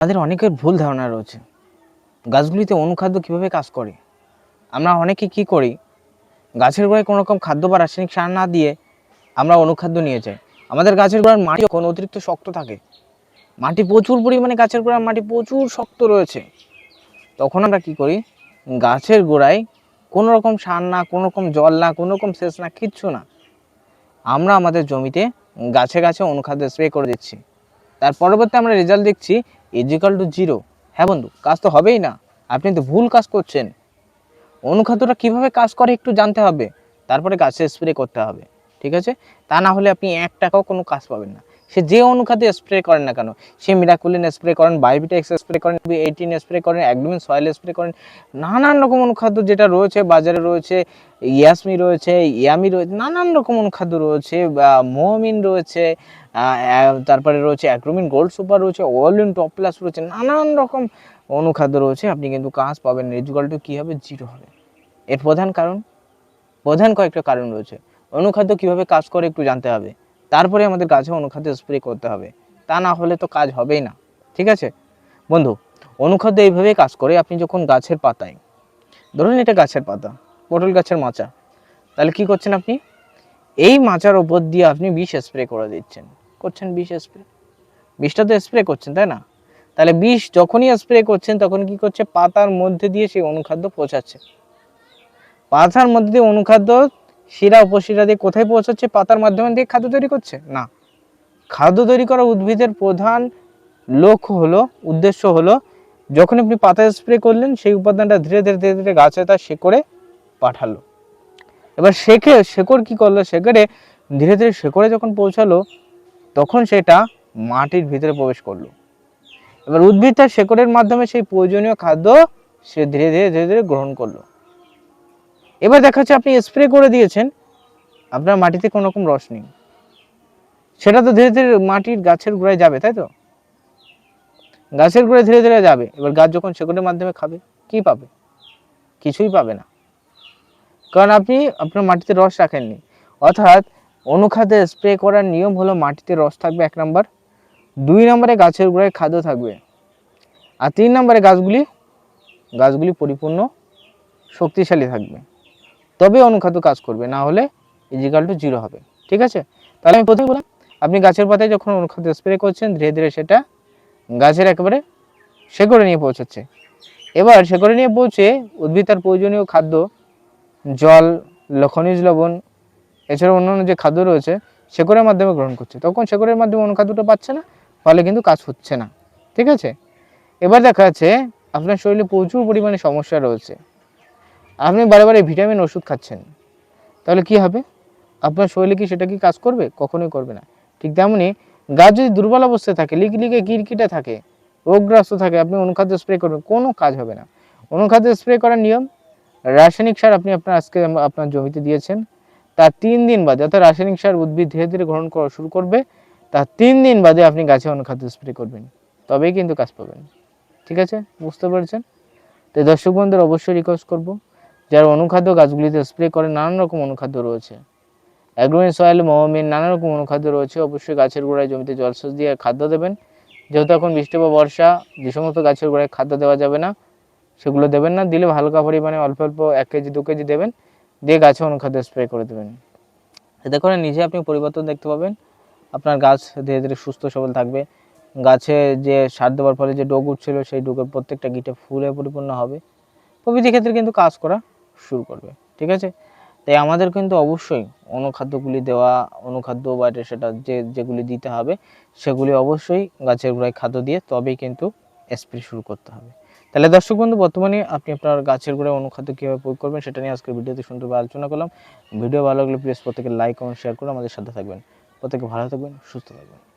তাদের অনেকের ভুল ধারণা রয়েছে। গাছগুলিতে অনুখাদ্য কীভাবে কাজ করে? আমরা অনেকে কি করি? গাছের গোড়ায় কোনো রকম খাদ্য বা রাসায়নিক সার না দিয়ে আমরা অনুখাদ্য নিয়ে যাই। আমাদের গাছের গোড়ার মাটি যখন অতিরিক্ত শক্ত থাকে, মাটি প্রচুর পরিমাণে গাছের গোড়ার মাটি প্রচুর শক্ত রয়েছে, তখন আমরা কি করি? গাছের গোড়ায় কোনো রকম সার না, কোনো রকম জল না, কোনো রকম সেচ না, কিচ্ছু না। আমরা আমাদের জমিতে গাছে গাছে অনুখাদ্য স্প্রে করে দিচ্ছি। তার পরবর্তী আমরা রেজাল্ট দেখছি ইজিক্যাল টু জিরো হ্যাঁ বন্ধু, কাজ তো হবেই না। আপনি তো ভুল কাজ করছেন। অনুখাদ্যটা কীভাবে কাজ করে একটু জানতে হবে। তারপরে গাছে স্প্রে করতে হবে। ঠিক আছে? তা না হলে আপনি এক টাকাও কোনো কাজ পাবেন না। সে যে অনুখাদ্য স্প্রে করেন না কেন, সে মিরাকুলিন স্প্রে করেন বায়োবিটেক্স স্প্রে করেন এইটিন স্প্রে করেন একডুমিন সয়েল স্প্রে করেন, নানান রকম অনুখাদ্য যেটা রয়েছে, বাজারে রয়েছে ইয়াসমি রয়েছে, ইয়ামি রয়েছে, নানান রকম অনুখাদ্য রয়েছে মোমিন রয়েছে তারপরে রয়েছে অ্যাক্রোমিন গোল্ড সুপার রয়েছে ওয়ালিন টপ প্লাস রয়েছে নানান রকম অনুখাদ্য রয়েছে। আপনি কিন্তু কাজ পাবেন। রেজুকালটা কী হবে? জিরো হবে। এর প্রধান কারণ? প্রধান কয়েকটা কারণ রয়েছে। অনুখাদ্য কীভাবে কাজ করে একটু জানতে হবে। তারপরে আমাদের গাছে অনুখাদ্য স্প্রে করতে হবে। তা না হলে তো কাজ হবেই না। ঠিক আছে? বন্ধু, অনুখাদ্য এইভাবেই কাজ করে আপনি যখন গাছের পাতায়, ধরুন এটা গাছের পাতা, পটল গাছের মাচা, তাহলে কি করছেন আপনি? এই মাচার ওপর দিয়ে আপনি বিষ স্প্রে করে দিচ্ছেন। করছেন বিষ স্প্রে বিষটা তো স্প্রে করছেন, তাই না? তাহলে বিষ যখনই স্প্রে করছেন, তখন কি করছে? পাতার মধ্যে দিয়ে সেই অনুখাদ্য পৌঁছাচ্ছে। পাতার মধ্যে দিয়ে অনুখাদ্য শিরা, উপশিরা দিয়ে কোথায় পৌঁছাচ্ছে? পাতার মাধ্যমে দিয়ে খাদ্য তৈরি করছে? না। খাদ্য তৈরি করা উদ্ভিদের প্রধান লক্ষ্য হলো, উদ্দেশ্য হলো, যখন আপনি পাতায় স্প্রে করলেন, সেই উপাদানটা ধীরে ধীরে ধীরে ধীরে গাছে তার শেকড়ে পাঠালো। এবার শেখে, শেকড় কি করল? শেকড়ে ধীরে ধীরে শেকড়ে যখন পৌঁছালো তখন সেটা মাটির ভিতরে প্রবেশ করল। এবার উদ্ভিদ তার শেকড়ের মাধ্যমে সেই প্রয়োজনীয় খাদ্য সে ধীরে ধীরে ধীরে ধীরে গ্রহণ করল। এবার দেখা যাচ্ছে আপনি স্প্রে করে দিয়েছেন, আপনার মাটিতে কোনো রকম রস নেই। সেটা তো ধীরে ধীরে মাটির গাছের গোড়ায় যাবে, তাই তো? গাছের গোড়ায় ধীরে ধীরে যাবে। এবার গাছ যখন শেকড়ের মাধ্যমে খাবে, কি পাবে? কিছুই পাবে না। কারণ আপনি আপনার মাটিতে রস রাখেননি। অর্থাৎ অনুখাদ্যে স্প্রে করার নিয়ম হলো মাটিতে রস থাকবে এক নম্বর, দুই নম্বরে গাছের গোড়ায় খাদ্য থাকবে। আর তিন নম্বরে গাছগুলি গাছগুলি পরিপূর্ণ শক্তিশালী থাকবে। তবে অনুখাদ্য কাজ করবে, না হলে ইজিক্যাল টু জিরো হবে। ঠিক আছে? তাহলে আমি প্রথমে বললাম, আপনি গাছের পাতায় যখন অনুখাদ্য স্প্রে করছেন, ধীরে ধীরে সেটা গাছের একেবারে শেকড়ে নিয়ে পৌঁছাচ্ছে। এবার শেকড়ে নিয়ে পৌঁছে উদ্ভিদ তার প্রয়োজনীয় খাদ্য, জল, খনিজ লবণ এছাড়া অন্যান্য যে খাদ্য রয়েছে, শেকড়ের মাধ্যমে গ্রহণ করছে। তখন শেকড়ের মাধ্যমে অনুখাদ্যটা পাচ্ছে না, ফলে কিন্তু কাজ হচ্ছে না। ঠিক আছে? এবার দেখা যাচ্ছে, আপনার শরীরে প্রচুর পরিমাণে সমস্যা রয়েছে। আপনি বারে বারে ভিটামিন ওষুধ খাচ্ছেন। তাহলে কি হবে? আপনার শরীরে কি সেটা কি কাজ করবে? কখনোই করবে না। ঠিক তেমনি গাছ যদি দুর্বল অবস্থায় থাকে, লিক লিকে কিরকিটে থাকে, রোগগ্রস্ত থাকে, আপনি অনুখাদ্য স্প্রে করবেন, কোনো কাজ হবে না। অনুখাদ্য স্প্রে করার নিয়ম, রাসায়নিক সার আপনি আপনার আজকে আপনার জমিতে দিয়েছেন। তার তিন দিন বাদে, অর্থাৎ রাসায়নিক সার উদ্ভিদ ধীরে ধীরে গ্রহণ করা শুরু করবে তার তিন দিন বাদে আপনি গাছে অনুখাদ্য স্প্রে করবেন, তবেই কিন্তু কাজ পাবেন। ঠিক আছে? বুঝতে পেরেছেন? তো দর্শক বন্ধুদের অবশ্যই রিকোয়েস্ট করব, যারা অনুখাদ্য গাছগুলিতে স্প্রে করে, নানান রকম অনুখাদ্য রয়েছে। অ্যাগ্রোমিন সয়েল মহমিন নানা রকম অনুখাদ্য রয়েছে, অবশ্যই গাছের গোড়ায় জমিতে জলসেচ দিয়ে খাদ্য দেবেন। যেহেতু এখন বৃষ্টি বা বর্ষা, যে সমস্ত গাছের গোড়ায় খাদ্য দেওয়া যাবে না, সেগুলো দেবেন না, দিলে হালকা পরিমাণে অল্প অল্প এক কেজি, দু কেজি দেবেন। দিয়ে গাছে অনুখাদ্য স্প্রে করে দেবেন। এতে করে নিজে আপনি পরিবর্তন দেখতে পাবেন। আপনার গাছ ধীরে ধীরে সুস্থ সবল থাকবে। গাছে যে সার দেওয়ার ফলে যে ডোগ উঠছিল, সেই ডোগের প্রত্যেকটা গিটে ফুলে পরিপূর্ণ হবে। প্রভৃতি ক্ষেত্রে কিন্তু কাজ করা শুরু করবে, ঠিক আছে? তাই আমাদের কিন্তু অবশ্যই অনুখাদ্যগুলি দেওয়া, অনুখাদ্য বা সেটা যে, যেগুলি দিতে হবে, সেগুলি অবশ্যই গাছের গোড়ায় খাদ্য দিয়ে তবেই কিন্তু স্প্রে শুরু করতে হবে। তাহলে দর্শক বন্ধু, বর্তমানে আপনি আপনার গাছের গোড়ায় অনুখাদ্য কীভাবে প্রয়োগ করবেন সেটা নিয়ে আজকের ভিডিওতে সুন্দরভাবে আলোচনা করলাম। ভিডিও ভালো লাগলে প্লিজ প্রত্যেকে লাইক, কমেন্ট শেয়ার করে আমাদের সাথে থাকবেন। প্রত্যেকে ভালো থাকবেন, সুস্থ থাকবেন।